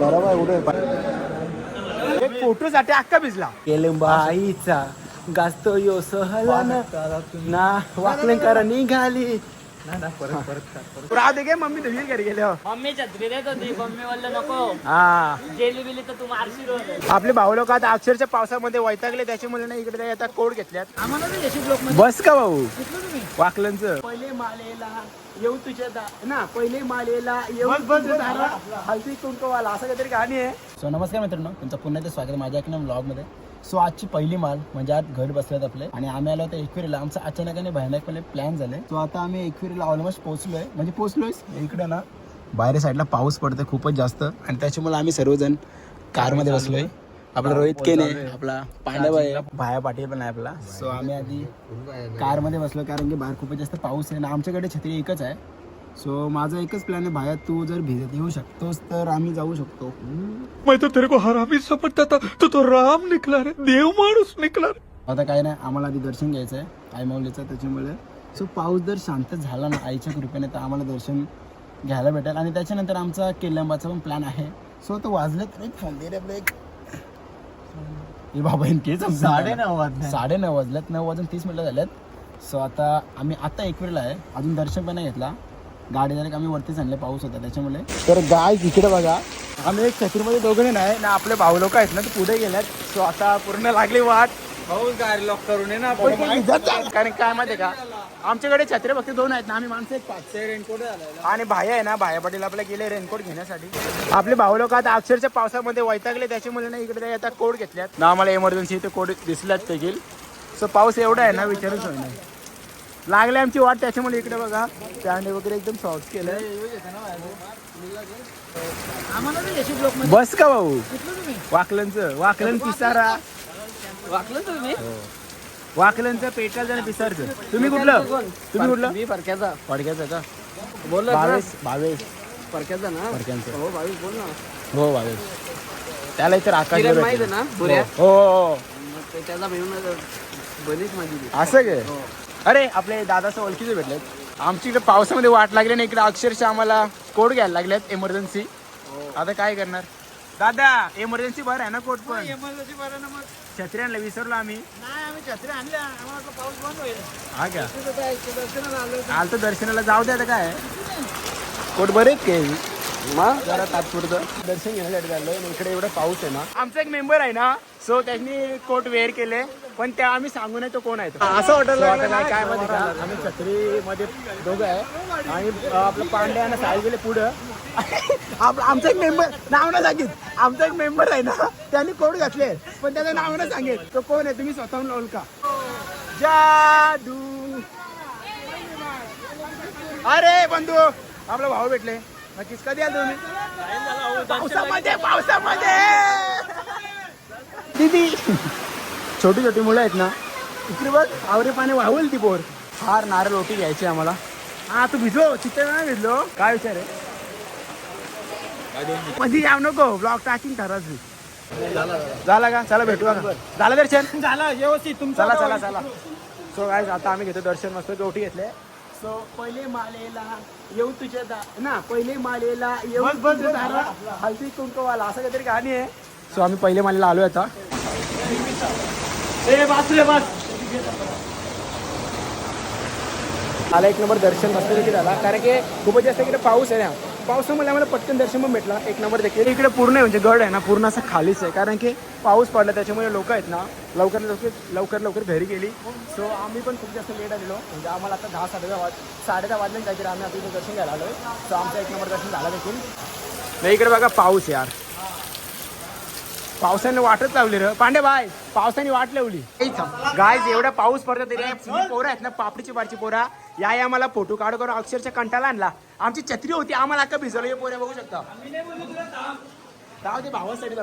बरोबर एक फोटो साठी अख्खा भिजला केलंबाईचा गाजतो यो सहला ना वाकलंकर निघाली राहू दे गे मम्मी तुझी घरी गेले हो. मम्मी छत्री देत होती मम्मी बोललं नको. हा. गेली बिली तर तू मारशी रोज आपले भाऊ लोक आता अक्षरच्या पावसामध्ये वैतागले त्याच्यामुळे ना इकडे ते आता कोड घेतल्यात. आम्हाला ब्लॉक बस का भाऊ? कुठलं तुम्ही? वाकलंच. पहिले मालेला येऊ तुझ्या दा- ना पहिले मालेला येऊ दारा, हलती कुंकवाला असं काहीतरी गाणी आहे. सो नमस्कार मित्रांनो. तुमचं पुन्हा एकदा स्वागत आहे माझ्या एका ब्लॉगमध्ये सो आजची पहिली माल म्हणजे आज घर बसलेत आपले. आणि आम्ही आलो होतो एकविरीला. आमचा अचानकाने भयानकपणे प्लॅन झाले. सो आता आम्ही एकविरीला ऑलमोस्ट पोहोचलोय. म्हणजे पोहोचलोय इकडे ना बाहेर साईडला पाऊस पडतोय खूपच जास्त. आणि त्याच्यामुळे आम्ही सर्वजण कारमध्ये बसलोय. आपला रोहित केने आपला पांडव आहे भाया पाटील पण आहे आपला. सो आम्ही आधी कारमध्ये बसलो कारण की बाहेर खूपच जास्त पाऊस आहे. आणि आमच्याकडे छत्री एकच आहे. सो माझा एकच प्लॅन आहे भाया तू जर भिजत येऊ शकतोस तर आम्ही जाऊ शकतो. मैं तो तेरे को हरामी समझता था तू तो राम निकला रे देव माणूस निकला रे. आता काय नाही आम्हाला आधी दर्शन घ्यायचं आहे आई माऊलीचं त्याच्यामुळे. सो पाऊस जर शांत झाला ना आईच्या कृपेने तर आम्हाला दर्शन घ्यायला भेटेल. आणि त्याच्यानंतर आमचा केलंबाचा पण प्लॅन आहे. सो तो वाजले तरी थांबले रे एक हे बाबा केच साडे नऊ वाजले. साडे नऊ वाजल्यात नऊ वाजून तीस मिनिटं झाल्यात सो आता आम्ही आता एक वेळेला आहे अजून दर्शन पण नाही घेतला. गाडी डायरेक्ट आम्ही वरतीच आणले पाऊस होता त्याच्यामुळे. तर गाय इकडे बघा. आम्ही एक छत्रीमध्ये दोघे नाही ना आपले भाऊ लोक आहेत ना ते पुढे गेल्यात सो आता पूर्ण लागली वाट. भाऊ गाडी लॉक करून ना कारण काय माहितीये का? आमच्याकडे छत्रे फक्त दोन आहेत ना आम्ही माणसं एक पाच. रेनकोट आणि भाया आहे ना भाया पाटील आपल्या गेले रेनकोट घेण्यासाठी. आपले भाऊ लोक आता अक्षरच्या पावसामध्ये वैतागले त्याच्यामुळे ना इकडे ते आता कोड घेतल्यात. ना आम्हाला इमर्जन्सी ते कोड दिसल्यात देखील. सो पाऊस एवढा आहे ना विचारूच होय नाही लागले आमची वाट त्याच्यामुळे इकडे बघा. स्टँड वगैरे एकदम सॉफ्ट ब्लॉक बस का भाऊ? वाकलंच. वाकलन पिसारा. वाकलं तुम्ही? वाकलनचं पेटलचं आणि पिसारचं. तुम्ही कुठलं? तुम्ही कुठलं? मी फरक्याचा फडक्याचं का? बोल भावेश भावेश. फरक्याचा ना? फडक्यांचं. हो भावी बोल ना. हो भावेश. त्याला इतर आकाश माहीत. ना हो हो, हो. त्याचा मिळून बनीच माझी. असं काय? अरे आपले दादाचं ओळखीचे भेटलेत. आमची इकडे पावसामध्ये वाट लागली ना इकडे अक्षरशः आम्हाला कोड घ्यायला लागल्यात इमर्जन्सी आता काय करणार? दादा इमर्जन्सी बरं आहे ना कोट पण? एमर्जन्सी बरं ना मग. छत्री आणलं विसरलो आम्ही. नाही आम्ही छत्री आणल्या आम्हाला पाऊस बंद होईल. हा का? दर्शनाला आलो आलं तर दर्शनाला. जाऊ द्या आता काय कोट बरे आहेत काय मग जरा तात्पुरतं दर्शन घेण्यासाठी आणि इकडे एवढा पाऊस आहे ना. आमचा एक मेंबर आहे ना सो त्यांनी कोट वेअर केले पण त्या आम्ही सांगू नये तो कोण आहे तो. असं वाटलं आता काय काय माहिती का? आम्ही छत्रीमध्ये दोघं आहे. आणि अं, आपलं पांड्या आणि साहेब गेले पुढं. आप- आमचा एक मेंबर नाव ना सांगित. आमचा एक मेंबर आहे ना त्यांनी कोट घातले. पण त्याचं नाव ना सांगेल तो कोण आहे? तुम्ही स्वतःहून ओळखा जादू. अरे बंधू आपला भाऊ भेटले. नक्कीच. कधी आल तुम्ही? पावसामध्ये पावसामध्ये! दीदी! छोटी छोटी मुलं आहेत ना इकडे बघ आवरे पाणी वाहूल ती बोर फार नारळ रोटी घ्यायची आम्हाला. हा तू भिजलो चित्ते नाही भिजलो. काय विचार आहे? मध्ये याव नको ब्लॉग टाकिंग ठराच झाला का? चला भेटू झालं दर्शन? झालं व्यवस्थित. तुमचं चला चला चला. सो काय आता आम्ही घेतो दर्शन मस्त. रोटी घेतले. सो पहिले मालेला येऊ तुझ्या दा ना पहिले मालेला येऊ तुझ्या दारा हलती कुंकवाला असं काहीतरी गाणी आहे. सो आम्ही पहिले मालेला आलोय आता. ए बस रे बस. आला एक नंबर दर्शन मस्त देखील झाला. कारण की खूपच जास्त इकडे पाऊस आहे ना. पावसामुळे आम्हाला पटकन दर्शन पण भेटला. एक नंबर देखील. इकडे पूर्ण आहे म्हणजे गड आहे ना पूर्ण असं खालीच आहे. कारण की पाऊस पडला त्याच्यामुळे लोक आहेत ना लवकर लवकर लवकर लवकर घरी गेली. सो आम्ही पण खूप जास्त लेट आलेलो. म्हणजे आम्हाला आता दहा साडे दहा वाज साडे दहा वाजले काहीतरी आम्ही आता इथे दर्शन घ्यायला आलोय. सो आमचा एक नंबर दर्शन झाला देखील. नाही इकडे बघा पाऊस यार. पावसाने वाटच लावली र. पांडे बाय पावसाने वाट लावली. गाय एवढा पाऊस पडतो तरी पोरं आहेत ना पापडीची पारची पोरा. या या मला फोटो काढ करून अक्षरच्या कंटाला आणला. आमची छत्री होती आम्हाला अक्का भिजवलं हे पोऱ्या बघू शकता. राव ते भावासाठी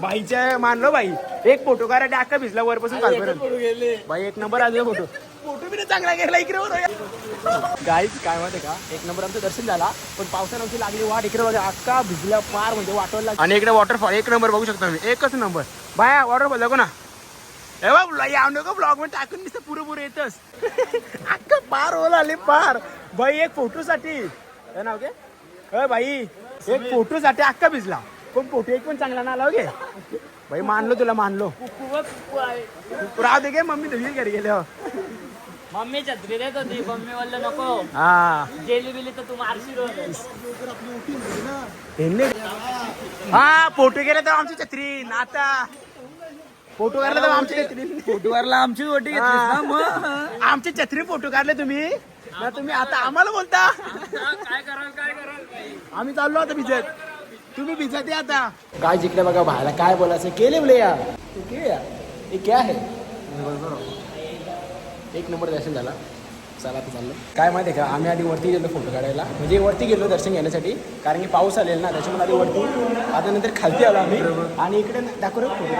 बाईच्या मानलो बाई. एक फोटो काढा अक्का भिजला वरपासून कालपर्यंत बाई एक नंबर आले फोटो फोटो बी नाही चांगला गेला इकडे गाईच काय माहिती का? एक नंबर आमचं दर्शन झाला पण पावसानं आमची लागली वाट. इकडे बघा अक्का भिजला पार म्हणजे वाटवला आणि इकडे वॉटरफॉल एक नंबर बघू शकता मी एकच नंबर बाया वॉटरफॉल बघू ना. ए बा या नको ब्लॉगमध्ये टाकून दिसतं पुरे पुरे येतच अक्का पार ओला आले पार. बाई एक फोटो साठी काय नाव के अ बाई एक फोटो साठी अख्खा भिजला. पण फोटो एक पण चांगला ना आला हो भाई मानलो तुला मानलो. राहू दे गे मम्मी तुझी घरी गेले हो मम्मी छत्री देत होती मम्मी बोललं नको. हा. गेली बिली तर तू मारशी रोज त्यांनी हा फोटो गेला तर आमची छत्री नाता. फोटो काढला तर आमची छत्री. फोटोवरला आमची ओटी. आमची छत्री फोटो काढले तुम्ही. ना तुम्ही आता आम्हाला बोलता. काय कराल काय कराल? आम्ही चाललो आता भिजत. तुम्ही भिजत या आता. काय जिंकले बघा भायला काय बोलायचं? केले बोले यार तू के यार हे क्या आहे? एक नंबर दर्शन झाला. चला आता चाललो. काय माहिती आहे का आम्ही आधी वरती गेलो फोटो काढायला. म्हणजे वरती गेलो दर्शन घेण्यासाठी कारण की पाऊस आलेला ना त्याच्यामुळे आधी वरती. आता नंतर खालती आलो आम्ही. आणि इकडे दाखवलं फोटो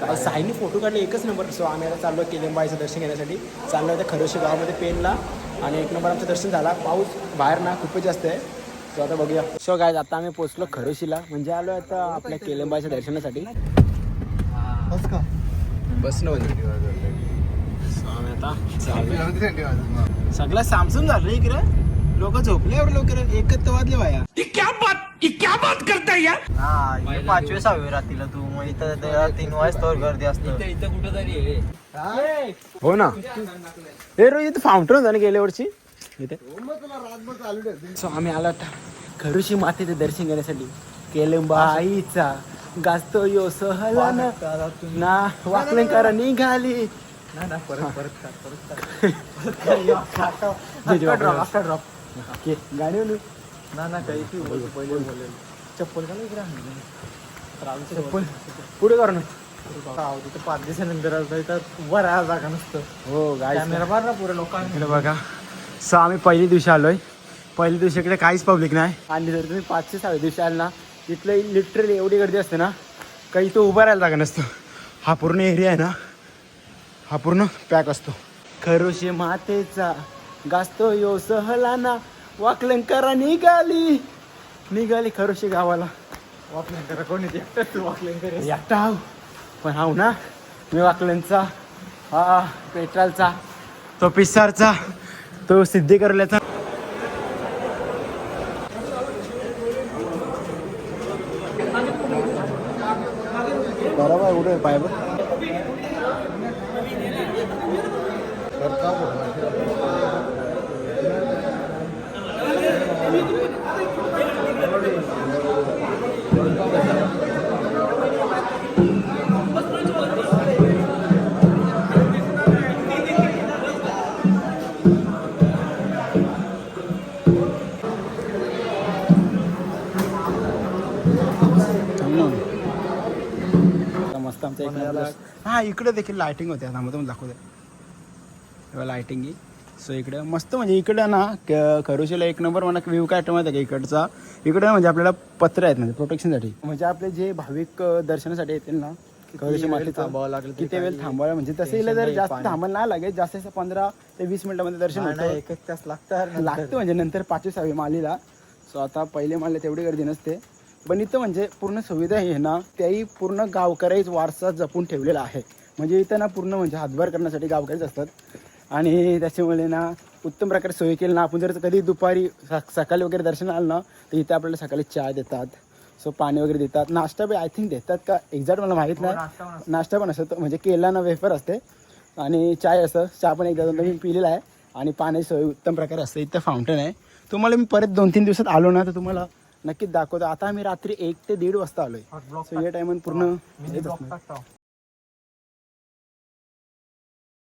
काय साईनी फोटो काढले एकच नंबर सो आम्ही आता चाललो केलेंबाईचं दर्शन घेण्यासाठी. चाललो होतं खरोशी गावामध्ये पेनला. आणि एक नंबर आमचं दर्शन झाला. पाऊस बाहेर ना खूपच जास्त आहे. सो आता बघूया. सो काय आता आम्ही पोचलो खरोशीला. म्हणजे आलो आता आपल्या केलेंबाईच्या दर्शनासाठी. बस न आम्ही आता. सगळं सामसून झालं इकडे. लोक झोपले एवढे लवकर. एकच तर वाजले वाया पाचवे सहावे रात्रीला तू. मग इथं तीन वाजता गर्दी असतं. इथं कुठं तरी आहे हो? ना. हे रोज इथे फाउंटन होतं ना गेल्या वर्षी? इथे. सो आम्ही आलो आता. खरुशी मातेचे दर्शन घेण्यासाठी. केलंबा आईचा गाजतो यो सहला ना ना वाकलंकर निघाली ओके, गाडी बोलू? ना ना काही ती पहिले बोलेल चप्पल का नाही चप्पल? पुढे कर ना तिथं पाच दिवसानंतर तर बरा जागा नसतं. हो गाय कॅमेरा मार ना पुरे लोकांना. इकडे बघा. सो आम्ही पहिल्या दिवशी आलोय. पहिल्या दिवशी इकडे काहीच पब्लिक नाही. आणि जर तुम्ही पाचशे सहाव्या दिवशी आल ना तिथलं लिटरली एवढी गर्दी असते ना काही तो उभा राहायला जागा नसतो. हा पूर्ण एरिया आहे ना. हा पूर्ण पॅक असतो. खरोशे मातेचा गाजतो यो सहला ना वाकलंकरा निघाली. निघाली खरोशे गावाला. वाकल्यानंतर कोणी ते वाकल्यानंतर एकटा पण हाव ना मी वाकलनचा हा पेट्रोलचा. तो पिसारचा तो सिद्धी करल्याचा बरोबर कुठे पाय मस्त आमचा एक नंबर हा इकडे देखील लाइटिंग होते आता मग दाखवते. लाइटिंग सो इकडे मस्त म्हणजे इकडं ना क- खरोशीला एक नंबर मला व्ह्यू काय आठवत आहे का इकडचा? इकडे म्हणजे आपल्याला पत्र आहेत म्हणजे प्रोटेक्शनसाठी म्हणजे आपले जे भाविक दर्शनासाठी येतील ना खरोशी थांबावं लागलं किती वेळ थांबायला म्हणजे तसं इला जर जास्त थांबायला नाही लागेल जास्त जास्त पंधरा ते वीस मिनिटामध्ये दर्शन होतं. एक एक तास लागतं लागतं म्हणजे नंतर पाचवी सहावी मालीला. सो आता पहिले माले तेवढी गर्दी नसते. पण इथं म्हणजे पूर्ण सुविधा आहे ना त्याही पूर्ण गावकरीच वारसा जपून ठेवलेला आहे. म्हणजे इथं ना पूर्ण म्हणजे हातभार करण्यासाठी गावकरीच असतात. आणि त्याच्यामुळे ना उत्तम प्रकारे सोय केली ना आपण जर कधी दुपारी सकाळी वगैरे दर्शन आलं ना तर इथे आपल्याला सकाळी चहा देतात सो पाणी वगैरे देतात. नाश्ता बी आय थिंक देतात का? एक्झॅक्ट मला माहीत नाही. नाश्ता पण असतो. म्हणजे केला ना वेफर असते. आणि चाय असं चहा पण एकदा दोनदा मी पिलेला आहे. आणि पाण्याची सोय उत्तम प्रकारे असते. इथं फाउंटन आहे. तुम्हाला मी परत दोन तीन दिवसात आलो ना तर तुम्हाला नक्कीच दाखवतो. आता आम्ही रात्री एक ते दीड वाजता आलोय. सो या टायमात पूर्ण.